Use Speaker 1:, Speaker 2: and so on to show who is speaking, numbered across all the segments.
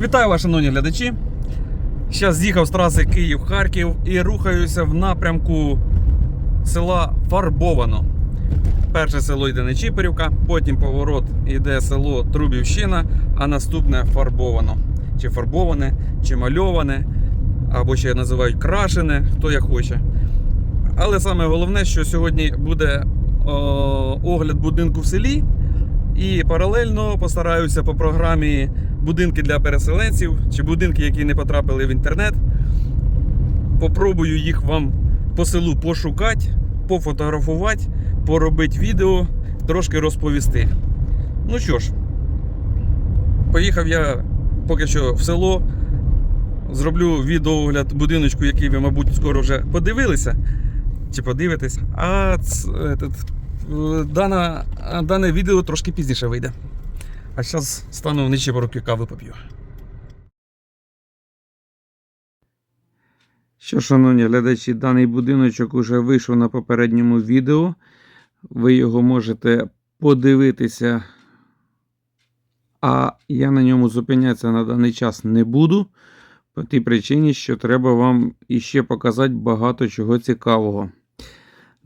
Speaker 1: Вітаю вас, шановні глядачі. Зараз з'їхав з траси Київ-Харків і рухаюся в напрямку села Фарбовано. Перше село йде Нечіперівка, потім поворот йде село Трубівщина, а наступне Фарбовано. Чи фарбоване, чи мальоване, або ще називають крашене, хто як хоче. Але саме головне, що сьогодні буде о, огляд будинку в селі. І паралельно постараюся по програмі будинки для переселенців чи будинки, які не потрапили в інтернет. Попробую їх вам по селу пошукати, пофотографувати, поробити відео, трошки розповісти. Ну що ж, поїхав я поки що в село. Зроблю відеоогляд будиночку, який ви, мабуть, скоро вже подивилися. Чи подивитесь. А ц- этот, е, дана, дане відео трошки пізніше вийде. А зараз стану вночі по руки кави поп'ю. Що, шановні глядачі, даний будиночок уже вийшов на попередньому відео. Ви його можете подивитися. А я на ньому зупинятися на даний час не буду. По тій причині, що треба вам іще показати багато чого цікавого.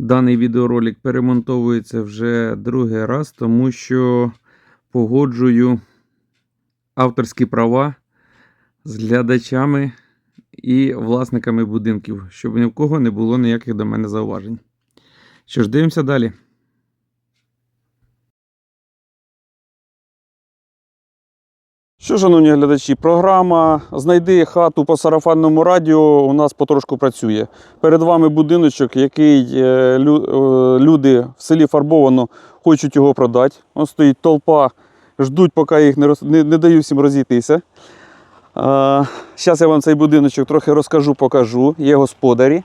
Speaker 1: Даний відеоролик перемонтовується вже другий раз, тому що погоджую авторські права з глядачами і власниками будинків, щоб ні в кого не було ніяких до мене зауважень. Що ж, дивимося далі. Що, шановні глядачі, програма Знайди хату по сарафанному радіо у нас потрошку працює. Перед вами будиночок, який е, е, люди в селі Фарбовано хочуть його продати. Он стоїть толпа, ждуть, поки їх не, роз... не, не даю всім розійтися. Зараз я вам цей будиночок трохи розкажу, покажу. Є господарі.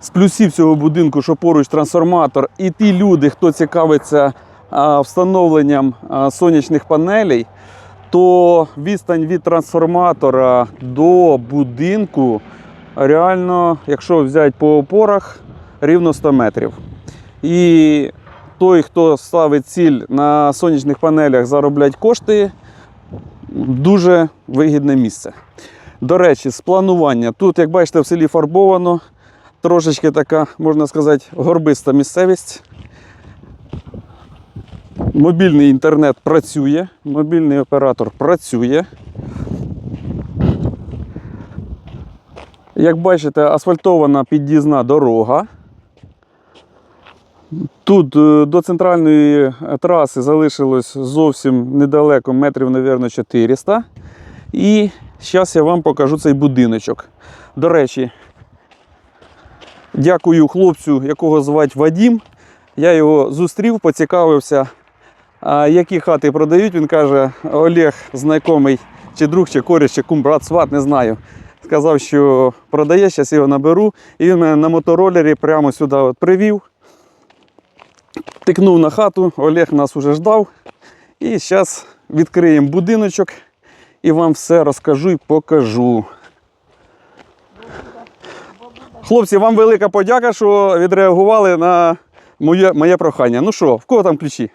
Speaker 1: З плюсів цього будинку, що поруч трансформатор, і ті люди, хто цікавиться встановленням сонячних панелей, то відстань від трансформатора до будинку реально, якщо взяти по опорах, рівно 100 метрів. І той, хто ставить ціль на сонячних панелях заробляти кошти, дуже вигідне місце. До речі, з планування. Тут, як бачите, в селі фарбовано, трошечки така, можна сказати, горбиста місцевість. Мобільний інтернет працює, мобільний оператор працює. Як бачите, асфальтована під'їзна дорога. Тут е, до центральної е, траси залишилось зовсім недалеко, метрів, мабуть, 400. І зараз я вам покажу цей будиночок. До речі, дякую хлопцю, якого звати Вадім. Я його зустрів, поцікавився, які хати продають. Він каже, Олег, знайомий, чи друг, чи коріш, чи кум, брат, сват, не знаю. Сказав, що продає, зараз його наберу. І він мене на моторолері прямо сюди от привів. Тикнув на хату, Олег нас уже ждав. І зараз відкриємо будиночок і вам все розкажу і покажу. Хлопці, вам велика подяка, що відреагували на моє, моє прохання. Ну що, в кого там ключі?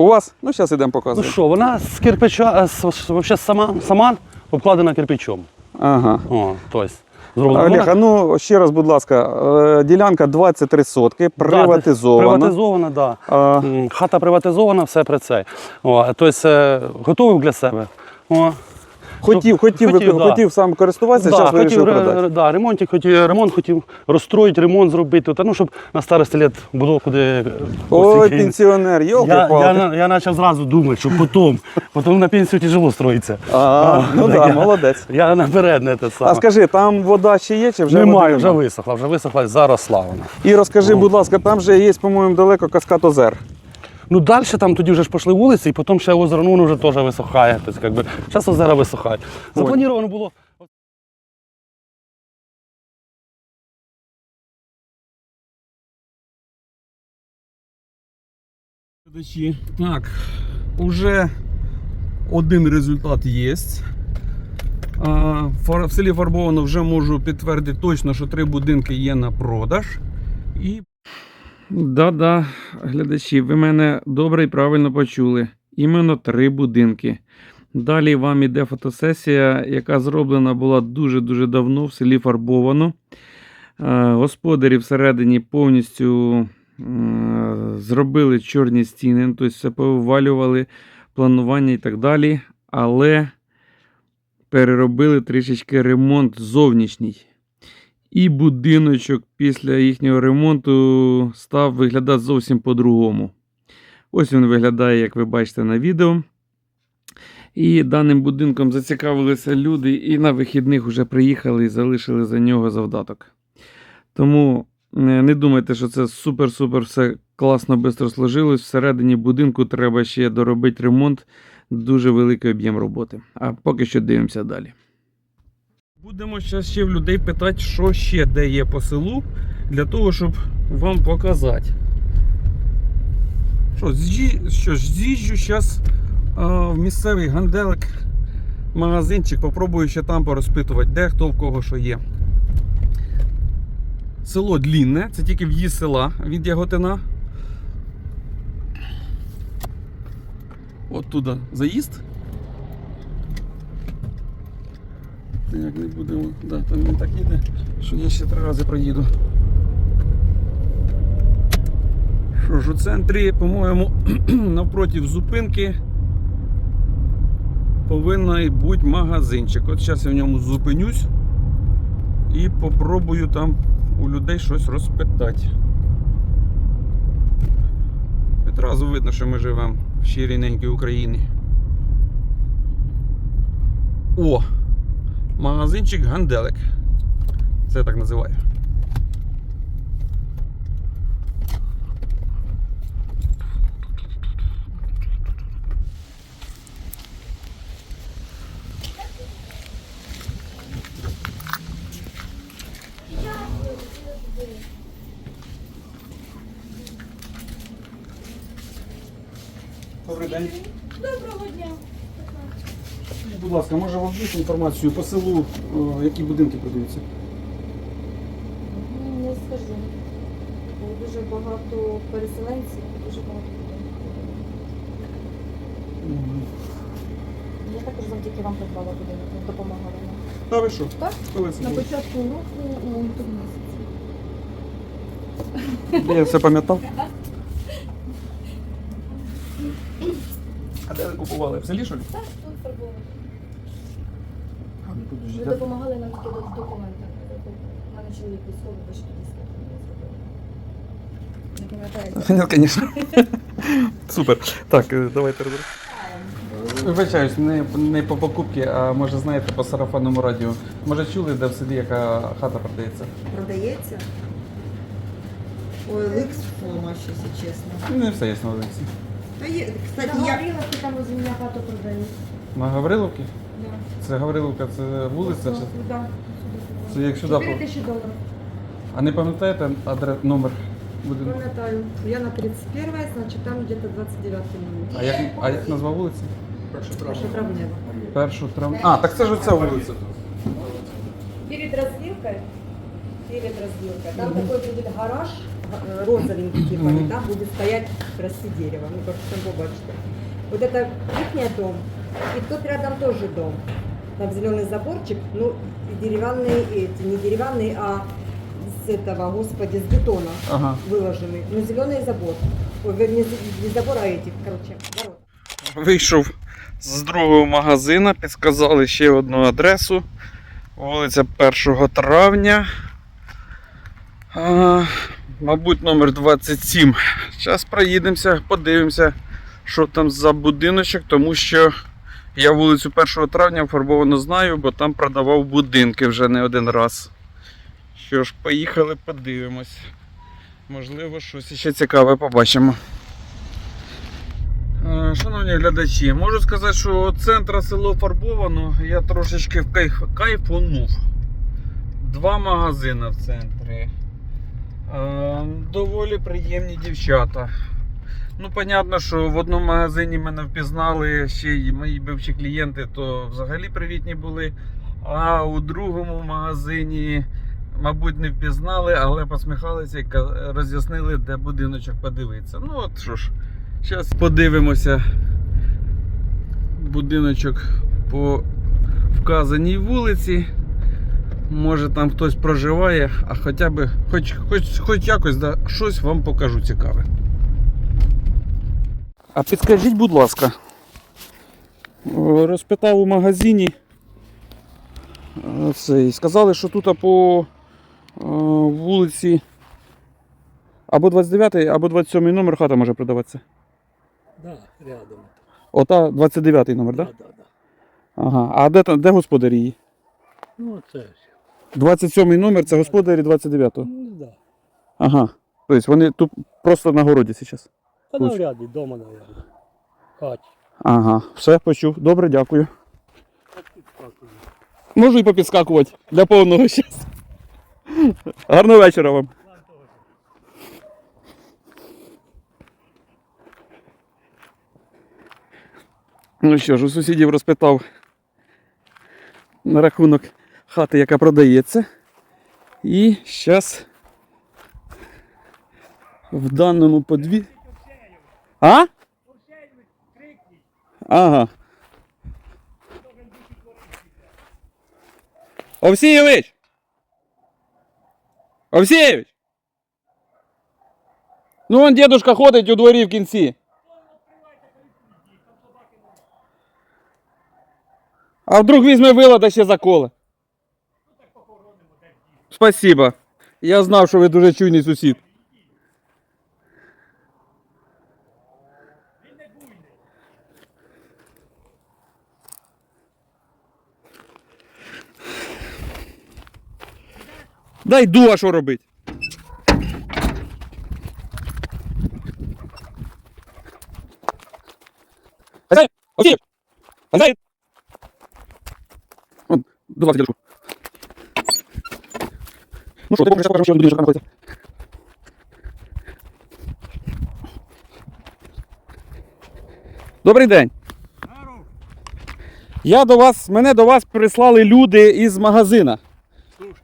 Speaker 1: У вас? Ну, зараз йдемо показувати.
Speaker 2: Ну що, вона з кирпича, з, з- вообще сама, сама обкладена кирпичом.
Speaker 1: Ага.
Speaker 2: О, тобто, зроблено.
Speaker 1: Олег, а ну ще раз, будь ласка, е, ділянка 23 сотки, приватизована.
Speaker 2: Приватизована, так. Да.
Speaker 1: А,
Speaker 2: М, Хата приватизована, все при це. О, тобто, е, готовий для себе. О,
Speaker 1: хотів, хотів,
Speaker 2: хотів, да.
Speaker 1: хотів сам користуватися,
Speaker 2: да,
Speaker 1: зараз вирішив продати.
Speaker 2: да, ремонтик, хотів, ремонт хотів розстроїти, ремонт зробити, та, ну, щоб на старості літ було куди.
Speaker 1: Ой,
Speaker 2: ось,
Speaker 1: пенсіонер, йолки
Speaker 2: я,
Speaker 1: палки
Speaker 2: я, я почав зразу думати, що потім, потім на пенсію тяжело строїться.
Speaker 1: А, ну
Speaker 2: так
Speaker 1: так,
Speaker 2: я-
Speaker 1: молодець.
Speaker 2: Я наперед не те саме.
Speaker 1: А скажи, там вода ще є чи вже
Speaker 2: Немає, вже висохла, вже висохла, заросла вона.
Speaker 1: І розкажи, будь ласка, там же є, по-моєму, далеко каскад озер.
Speaker 2: Ну далі там тоді вже ж пішли вулиці, і потім ще озеро ну, вже теж висохає. Тобто, якби, зараз озеро висохає. Заплановано було.
Speaker 1: Так, уже один результат є. В селі Фарбовано вже можу підтвердити точно, що три будинки є на продаж. І... Да-да, глядачі, ви мене добре і правильно почули. Іменно три будинки. Далі вам іде фотосесія, яка зроблена була дуже-дуже давно в селі Фарбовано. Е, Господарі всередині повністю е, зробили чорні стіни, тобто все повивалювали, планування і так далі. Але переробили трішечки ремонт зовнішній. І будиночок після їхнього ремонту став виглядати зовсім по-другому. Ось він виглядає, як ви бачите на відео. І даним будинком зацікавилися люди, і на вихідних вже приїхали і залишили за нього завдаток. Тому е, не думайте, що це супер-супер все класно швидко сложилось. Всередині будинку треба ще доробити ремонт, дуже великий об'єм роботи. А поки що дивимося далі. Будемо зараз ще в людей питати, що ще де є по селу, для того, щоб вам показати. Що, що ж, з'їжджу зараз в місцевий ганделик, магазинчик, попробую ще там порозпитувати, де хто в кого що є. Село Длінне, це тільки в'їзд села від Яготина. От туди заїзд. Як не будемо. Да, там він так їде, що я ще три рази проїду. Що ж, у центрі, по-моєму, навпроти зупинки повинен бути магазинчик. От зараз я в ньому зупинюсь і попробую там у людей щось розпитати. Відразу видно, що ми живемо в ще рідненькій Україні. О! Магазинчик Ганделик. Це я так називаю. Добрий день.
Speaker 3: Доброго дня.
Speaker 1: Скажіть, Будь ласка, може вам дати інформацію по селу, о, які будинки продаються?
Speaker 3: Ну, Не скажу. Бо Дуже багато переселенців, дуже багато людей. Я також завдяки вам придбала будинок, ви допомагали нам.
Speaker 1: Та ви що?
Speaker 3: Так?
Speaker 1: Коли це
Speaker 3: На
Speaker 1: було?
Speaker 3: початку року у лютому місяці.
Speaker 1: Я все пам'ятав. А де ви купували? В селі що ли?
Speaker 3: Так, фарбовано.
Speaker 1: А, ну,
Speaker 3: Ви допомагали нам тільки до документи. У мене чоловік військовий, ви ж Не пам'ятаєте?
Speaker 1: Супер. Так, е, давайте розберемо. Вибачаюсь, не, не по покупці, а може знаєте по сарафанному радіо. Може чули, де в селі яка хата продається?
Speaker 4: Продається? Ой, ликс помощь, якщо чесно.
Speaker 1: Не все є на Олексі.
Speaker 4: Та є, кстати,
Speaker 3: На
Speaker 4: я...
Speaker 3: Гавриловці там возле мене хату продають.
Speaker 1: На Гавриловці? Це Гавриловка, це вулиця? Чи...
Speaker 3: Да.
Speaker 1: Це як сюди?
Speaker 3: 4 тисячі доларів.
Speaker 1: А не пам'ятаєте адрес, номер будинку?
Speaker 4: Пам'ятаю, я на 31 значить там где-то 29 минут.
Speaker 1: А як, а як назва вулиці?
Speaker 4: Перша травнева.
Speaker 1: Першу трав... А, так це ж оця вулиця.
Speaker 3: Перед развилкой, перед развилкой, там такой будет гараж, э, розовенький типа, и там будет стоять красивое дерево. Ну, как там побачите. Вот это их дом, и тут рядом тоже дом Там зеленый заборчик, ну, и деревянные эти, не деревянные, а с этого, господи, с бетона
Speaker 1: Ага.
Speaker 3: выложенный. Ну, зеленый забор. Ой, вернее, не забор, а эти, короче, ворот.
Speaker 1: Вийшов з другого магазина, підказали ще одну адресу. Вулиця 1 травня. А, мабуть, номер 27. Зараз проїдемося, подивимося, що там за будиночок, тому що я вулицю 1 травня фарбовано знаю, бо там продавав будинки вже не один раз. Що ж, поїхали, подивимось. Можливо, щось ще цікаве побачимо. Е, Шановні глядачі, можу сказати, що центра село Фарбовано я трошечки кайф, кайфонув. Два магазини в центрі. Е, Доволі приємні дівчата. Ну, понятно, що в одному магазині мене впізнали, ще й мої бивші клієнти, то взагалі привітні були. А у другому магазині, мабуть, не впізнали, але посміхалися і роз'яснили, де будиночок подивитися. Ну, от що ж. Зараз подивимося, будиночок по вказаній вулиці. Може там хтось проживає, а хоча б хоч, хоч, хоч якось да, щось вам покажу цікаве. А підскажіть, будь ласка, розпитав у магазині. е, Цей, сказали, що тут по е, вулиці або 29, або 27 номер хата може продаватися.
Speaker 5: Да, рядом.
Speaker 1: Ота 29 номер, так? Да?
Speaker 5: Да, да, да.
Speaker 1: Ага. А де, де господарі її?
Speaker 5: Ну, це ж.
Speaker 1: 27 номер це господарі 29-го.
Speaker 5: Ну, да.
Speaker 1: Ага. Тобто вони тут просто на городі зараз.
Speaker 5: Та
Speaker 1: Тут.
Speaker 5: навряд ли, дома, навряд Хаті.
Speaker 1: Ага, все почув. Добре, дякую. Можу і попідскакувати для повного щастя. Гарного вечора вам. Ну що ж, у сусідів розпитав на рахунок хати, яка продається. І зараз в даному подві. А? Ага. Овсійович! Овсійович! Ну, вон дедушка ходить у дворі в кінці. А вдруг візьме вила та ще заколе. Спасибо. Я знав, що ви дуже чуйний сусід. Дай йду, а що! Хазяїн! Вон, Будь ласка, дядечку. Ну що, ти покажеш, покажеш, що будинок знаходиться. Добрий день. Я до вас, мене до вас прислали люди із магазина.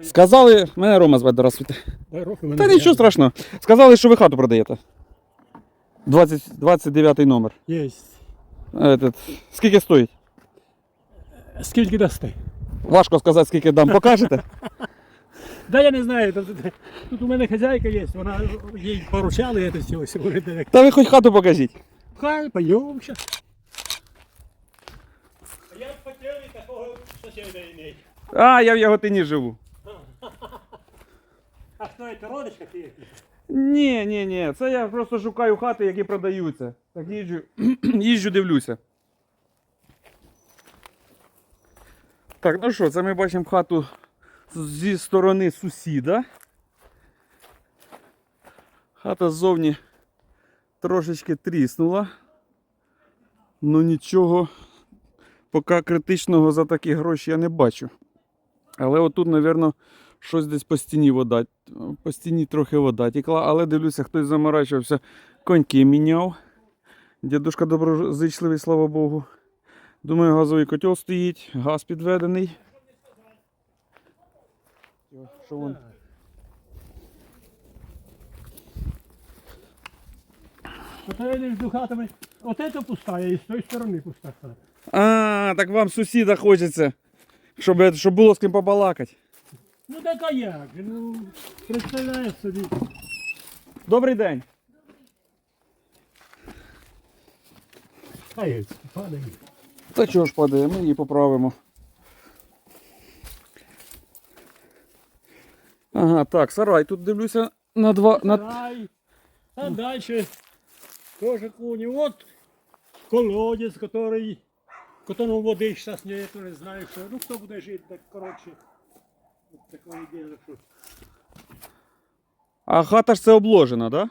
Speaker 1: Сказали, мене Рома звати, здравствуйте. Та нічого страшного. Сказали, що ви хату продаєте. 20, 29 номер.
Speaker 5: Є.
Speaker 1: Этот, скільки стоїть?
Speaker 5: Скільки дасте?
Speaker 1: Важко сказати, скільки дам. Покажете?
Speaker 5: Да я не знаю, тут, тут у мене хазяйка є, вона їй поручали це все,
Speaker 1: Та ви хоч хату покажіть.
Speaker 5: хай, пойдем сейчас. Я хотів такого сусіда іметь.
Speaker 1: А, я в Яготині живу.
Speaker 5: Це, родичка ти?
Speaker 1: Ні, ні, ні. Це я просто шукаю хати, які продаються. Так їжджу, їжджу дивлюся. Так, ну що, це ми бачимо хату зі сторони сусіда. Хата ззовні трошечки тріснула. Ну нічого поки критичного за такі гроші я не бачу. Але отут, мабуть, щось десь по стіні вода. По стіні трохи вода тікла, але дивлюся, хтось заморачувався, коньки міняв. Дідушка доброзичливий, слава Богу. Думаю, газовий котел стоїть, газ підведений. Що вон?
Speaker 5: Між хатами. От це пустая, і з тої сторони пуста.
Speaker 1: А, так вам сусіда хочеться, щоб, щоб було з ким побалакати.
Speaker 5: Ну так а як? Ну, представляєш собі.
Speaker 1: Добрий день.
Speaker 5: Ай, падає.
Speaker 1: Та чого ж падає, ми її поправимо. Ага, так, сарай. Тут дивлюся на два. На...
Speaker 5: Рай. А дальше тоже куни. Вот колодец, который, в воды сейчас нету, не знаю что. Ну кто будет жить, так короче.
Speaker 1: А хата ж це обложена, так? Да?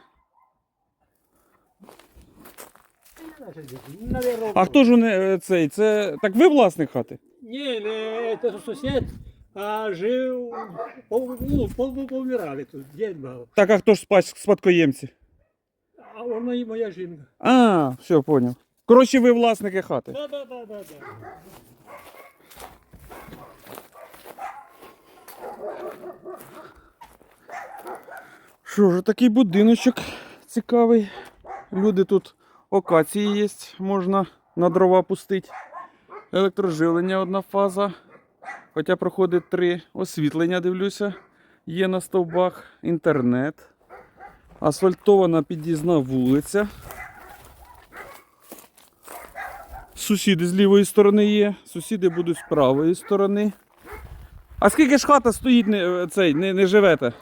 Speaker 5: Наверное,
Speaker 1: А хто ж у не е, цей? Це. Так ви власник хати?
Speaker 5: Не, не, это сосед, а жил, пол- ну, пол- повмирали тут, дед был.
Speaker 1: Так, а хто ж спад- спадкоємці?
Speaker 5: А вона і моя жінка.
Speaker 1: А, все, поняв. Коротше, ви власники хати.
Speaker 5: Да, да, да, да, да.
Speaker 1: Що ж, такий будиночок цікавий. Люди тут окації є, можна на дрова пустити. Електроживлення одна фаза. Хоча проходить три. Освітлення, дивлюся, є на стовбах. Інтернет. Асфальтована під'їзна вулиця. Сусіди з лівої сторони є, сусіди будуть з правої сторони. А скільки ж хата стоїть, цей, не, не живете?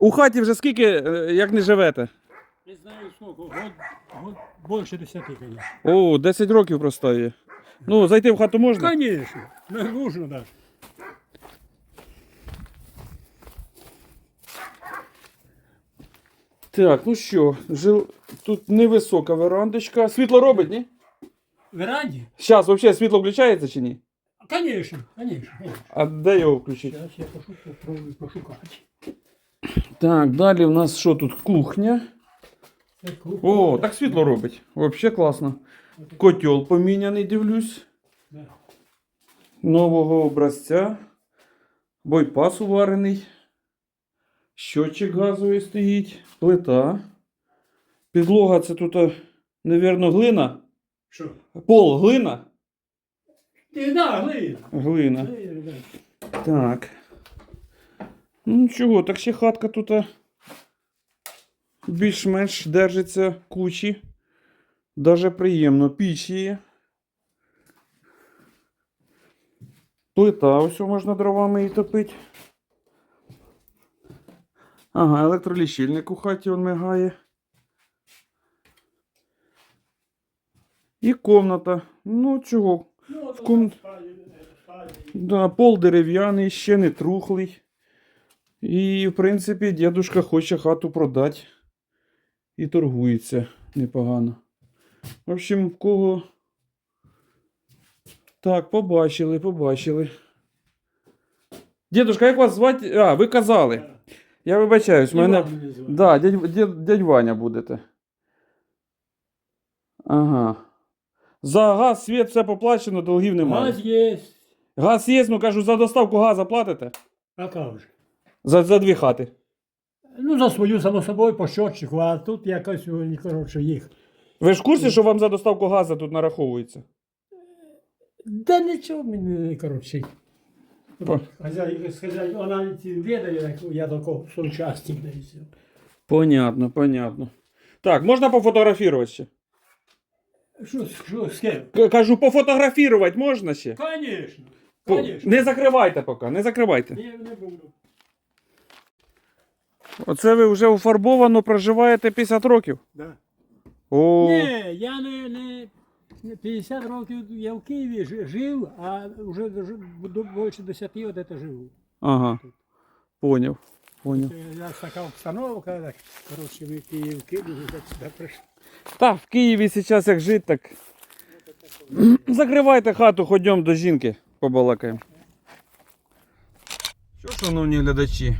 Speaker 1: У хаті вже скільки, е, як не живете?
Speaker 5: Не знаю сколько, год, год больше десяти, конечно.
Speaker 1: О, 10 років просто є. Ну, зайти в хату можна?
Speaker 5: Конечно, не нужно даже.
Speaker 1: Так, ну що, жил... тут невисока верандочка. Світло робить, ні?
Speaker 5: В веранде?
Speaker 1: Зараз взагалі світло включається чи ні?
Speaker 5: Конечно, конечно. конечно.
Speaker 1: А де його включити?
Speaker 5: Сейчас я пошу, попробую пошукать.
Speaker 1: Так, далі в нас що тут? Кухня.
Speaker 5: Це кухня.
Speaker 1: О, так світло робить. Взагалі класно. Котел поміняний, дивлюсь. Нового образця. Бойпас уварений. Щотчик газовий стоїть. Плита. Підлога це тут, мабуть, глина.
Speaker 5: Що?
Speaker 1: Пол глина.
Speaker 5: Да, глина.
Speaker 1: Глина.
Speaker 5: Глина.
Speaker 1: Так. Ну нічого, так ще хатка тут більш-менш держиться кучі. Даже приємно. Піч є. Плита, ось можна дровами і топити. Ага, електролічильник у хаті он мигає. І комната. Ну чого?
Speaker 5: Ну, от
Speaker 1: ком-
Speaker 5: е.
Speaker 1: Да, пол дерев'яний, ще не трухлий. І, в принципі, дідушка хоче хату продати. І торгується непогано. В общем, в кого. Так, побачили, побачили. Дідушка, як вас звати? А, ви казали. Я вибачаюсь, в мене. Да, дядь, дядь, дядь Ваня будете. Ага. За газ, світ, все поплачено, долгів немає.
Speaker 5: Газ є.
Speaker 1: Газ є, ну кажу, за доставку газу платите?
Speaker 5: А как же?
Speaker 1: За, за дві хати.
Speaker 5: Ну, за свою, само собою, по щотчику, а тут якось, вони, коротше, їх.
Speaker 1: Ви ж в курсі, що вам за доставку газу тут нараховується?
Speaker 5: Да нічого мені, коротше.
Speaker 1: По-
Speaker 5: вона ці відає, як я такого соучасник, да і все.
Speaker 1: Понятно, понятно. Так, можна пофотографувати ще?
Speaker 5: Що, що, з ким?
Speaker 1: К- Кажу, пофотографувати можна ще?
Speaker 5: Конечно,
Speaker 1: По-
Speaker 5: конечно.
Speaker 1: Не закривайте поки, не закривайте.
Speaker 5: Ні, не буду.
Speaker 1: Оце ви вже уфарбовано проживаєте 50 років.
Speaker 5: Да.
Speaker 1: О,
Speaker 5: Ні, я не, не, не 50 років я в Києві жи- жив, а вже ж- до- більше 10 от це живу.
Speaker 1: ага. Поняв. Поняв.
Speaker 5: Це Я така обстановка, так, коротше, ми в Київ кинули, так сюди прийшли.
Speaker 1: Так, в Києві зараз як жити, так. Закривайте хату, ходімо до жінки, побалакаємо. Що, шановні глядачі?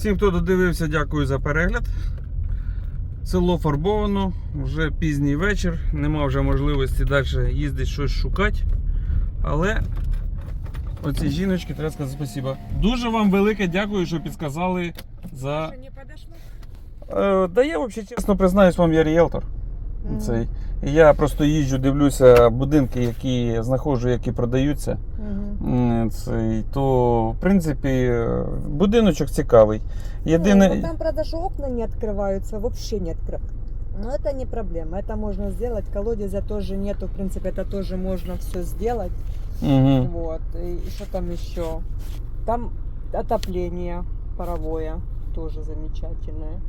Speaker 1: Всім, хто додивився, дякую за перегляд. Село фарбовано, вже пізній вечір, нема вже можливості далі їздити щось шукати. Але оці жіночки треба сказати спасибо. Дуже вам велике дякую, що підказали за. Е, Да я взагалі чесно признаюсь вам, я ріелтор. Цей. І я просто їжджу, дивлюся будинки, які знаходжу, які продаються. М, Цей, то, в принципі, е, будиночок цікавий. Єдине.
Speaker 3: Ну, там, правда, же окна не открываются, вообще не открываются. Но это не проблема, это можно сделать. Колодезя тоже нету, в принципе, это тоже можно все сделать.
Speaker 1: Угу.
Speaker 3: Вот. И, и что там еще? Там отопление паровое тоже замечательное.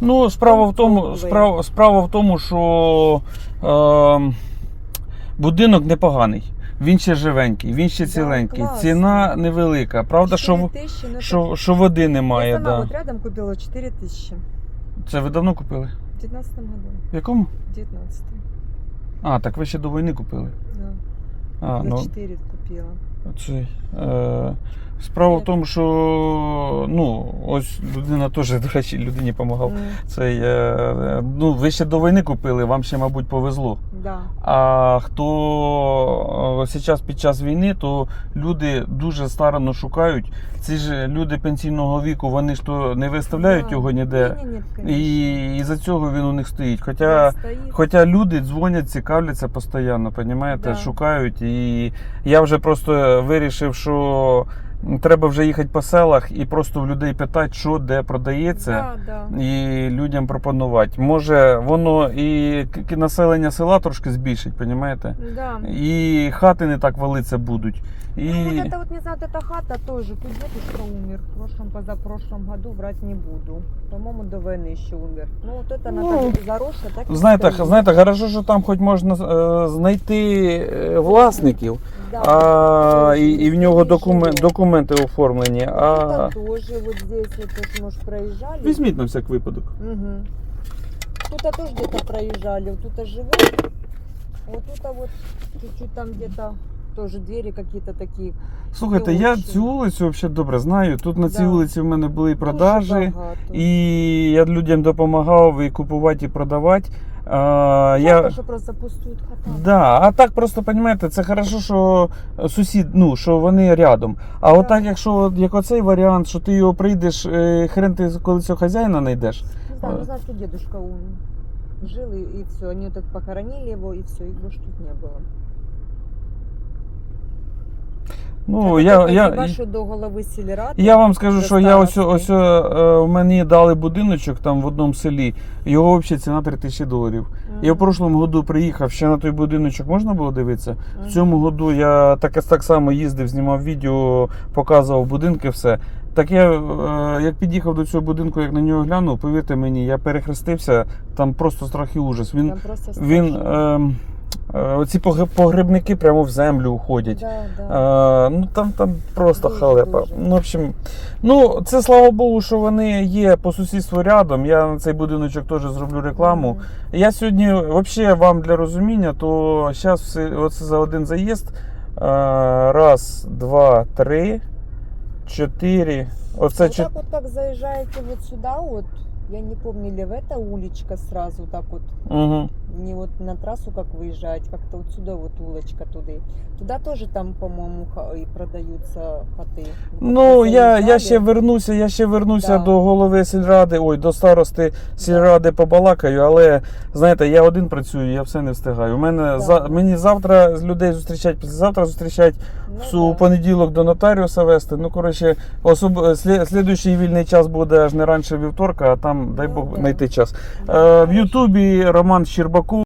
Speaker 1: Ну, справа в тому,
Speaker 3: Комфортний.
Speaker 1: справа, справа в тому, що е, будинок непоганий. Він ще живенький, він ще
Speaker 3: Да,
Speaker 1: ціленький.
Speaker 3: класно.
Speaker 1: Ціна невелика. Правда, що, в-
Speaker 3: 4 тысячи, ну, это-
Speaker 1: що, що води
Speaker 3: Я
Speaker 1: немає.
Speaker 3: сама
Speaker 1: Да.
Speaker 3: вот рядом купила 4 тысячи.
Speaker 1: Це ви давно купили?
Speaker 3: В 19 году.
Speaker 1: В якому?
Speaker 3: В 19
Speaker 1: А, так ви ще до війни купили.
Speaker 3: да.
Speaker 1: А,
Speaker 3: За
Speaker 1: ну,
Speaker 3: 4 купила.
Speaker 1: Цей, е, справа в тому, що ну, ось людина теж, до речі, людині допомагав. Цей, е, ну, ви ще до війни купили, вам ще, мабуть, повезло.
Speaker 3: Да.
Speaker 1: А хто зараз під час війни, то люди дуже старанно шукають. Ці ж люди пенсійного віку, вони ж то не виставляють
Speaker 3: Да.
Speaker 1: його ніде.
Speaker 3: Ні, ні, ні.
Speaker 1: І, і за цього він у них стоїть. Хоча,
Speaker 3: стоїть.
Speaker 1: хоча люди дзвонять, цікавляться постійно,
Speaker 3: Да.
Speaker 1: шукають. І я вже просто вирішив, що треба вже їхати по селах і просто в людей питати, що де продається.
Speaker 3: Да, да.
Speaker 1: І людям пропонувати. Може, воно і к- к- населення села трошки збільшить, понімаєте?
Speaker 3: Да.
Speaker 1: І хати не так валиться будуть. І
Speaker 3: Ну, вот это вот, не знаю, вот эта хата тоже. Тут дедушка умер в прошлом, позапрошлом году, врать не буду. По-моему, до войны еще умер. Ну, вот это она
Speaker 1: Ну,
Speaker 3: так заросла, так и
Speaker 1: знаєте,
Speaker 3: стоит.
Speaker 1: знаєте, хорошо, що там хоч можна е, знайти е, власників,
Speaker 3: Да.
Speaker 1: а, і, і в нього
Speaker 3: Живет.
Speaker 1: документ, документи оформлені.
Speaker 3: Ну,
Speaker 1: А
Speaker 3: Это тоже вот здесь, вот, вот, может, проезжали.
Speaker 1: візьміть на всяк випадок.
Speaker 3: Угу. Тут тоже где-то проезжали, вот тут живут. Вот тут вот чуть-чуть там где-то тоже двери какие-то такие.
Speaker 1: Слухайте, я
Speaker 3: Дуже.
Speaker 1: цю вулицю взагалі добре знаю. Тут на цій
Speaker 3: Да.
Speaker 1: вулиці в мене були і продажі.
Speaker 3: Дуже багато.
Speaker 1: І я людям допомагав і купувати, і продавати. А, я...
Speaker 3: Що просто пустують хата.
Speaker 1: Да, а так просто розумієте, це хорошо, що сусід, ну що вони рядом. А отак, якщо як оцей варіант, що ти його прийдеш, е, хрен ти коли цього хазяїна знайдеш.
Speaker 3: Не знаю, не знаєш, що дедушка ум- жил и, и все. Они вот так похоронили его, и все, его ж тут не было.
Speaker 1: Ну, я, я,
Speaker 3: що до голови сільради.
Speaker 1: я вам скажу, що я ось, ось е, мені дали будиночок там в одному селі. Його взагалі ціна 3 тисячі доларів. Я в прошлому году приїхав, ще на той будиночок можна було дивитися. В цьому году я так, так само їздив, знімав відео, показував будинки, все. Так я е, як під'їхав до цього будинку, як на нього глянув, повірте мені, я перехрестився, там просто страх і ужас. Він,
Speaker 3: Там просто
Speaker 1: він
Speaker 3: страшно.
Speaker 1: е, е, оці погреб- погребники прямо в землю уходять.
Speaker 3: Да, да.
Speaker 1: Е, ну там, там просто
Speaker 3: Дуже,
Speaker 1: халепа.
Speaker 3: дуже.
Speaker 1: Ну, в общем, ну це слава Богу, що вони є по сусідству рядом. Я на цей будиночок теж зроблю рекламу.
Speaker 3: Мгм.
Speaker 1: Я сьогодні, взагалі, вам для розуміння, то зараз оце за один заїзд. е, Раз, два, три, чотири. Оце
Speaker 3: вот
Speaker 1: чот...
Speaker 3: так вот как заезжаете вот сюда вот, я не или в уличка сразу так вот,
Speaker 1: Угу.
Speaker 3: Не вот на трассу как выезжать, как-то вот сюда вот улочка туда. Туда тоже там, по-моему, ха- и продаются коты.
Speaker 1: Ну, я, я ще вернуся, я ще вернуся
Speaker 3: Да.
Speaker 1: до голови сільради, ой, до старости сільради побалакаю, але знаєте, я один працюю, я все не встигаю. У мене
Speaker 3: Да.
Speaker 1: за мені завтра з людей зустрічать, післязавтра зустрічать
Speaker 3: Ну,
Speaker 1: в
Speaker 3: да.
Speaker 1: понеділок до нотаріуса вести. Ну, коротше, особ... слідуючий вільний час буде аж не раніше вівторка, а там дай
Speaker 3: Ну,
Speaker 1: Бог
Speaker 3: да.
Speaker 1: знайти час.
Speaker 3: Да,
Speaker 1: Е, в Ютубі Роман Щербаков.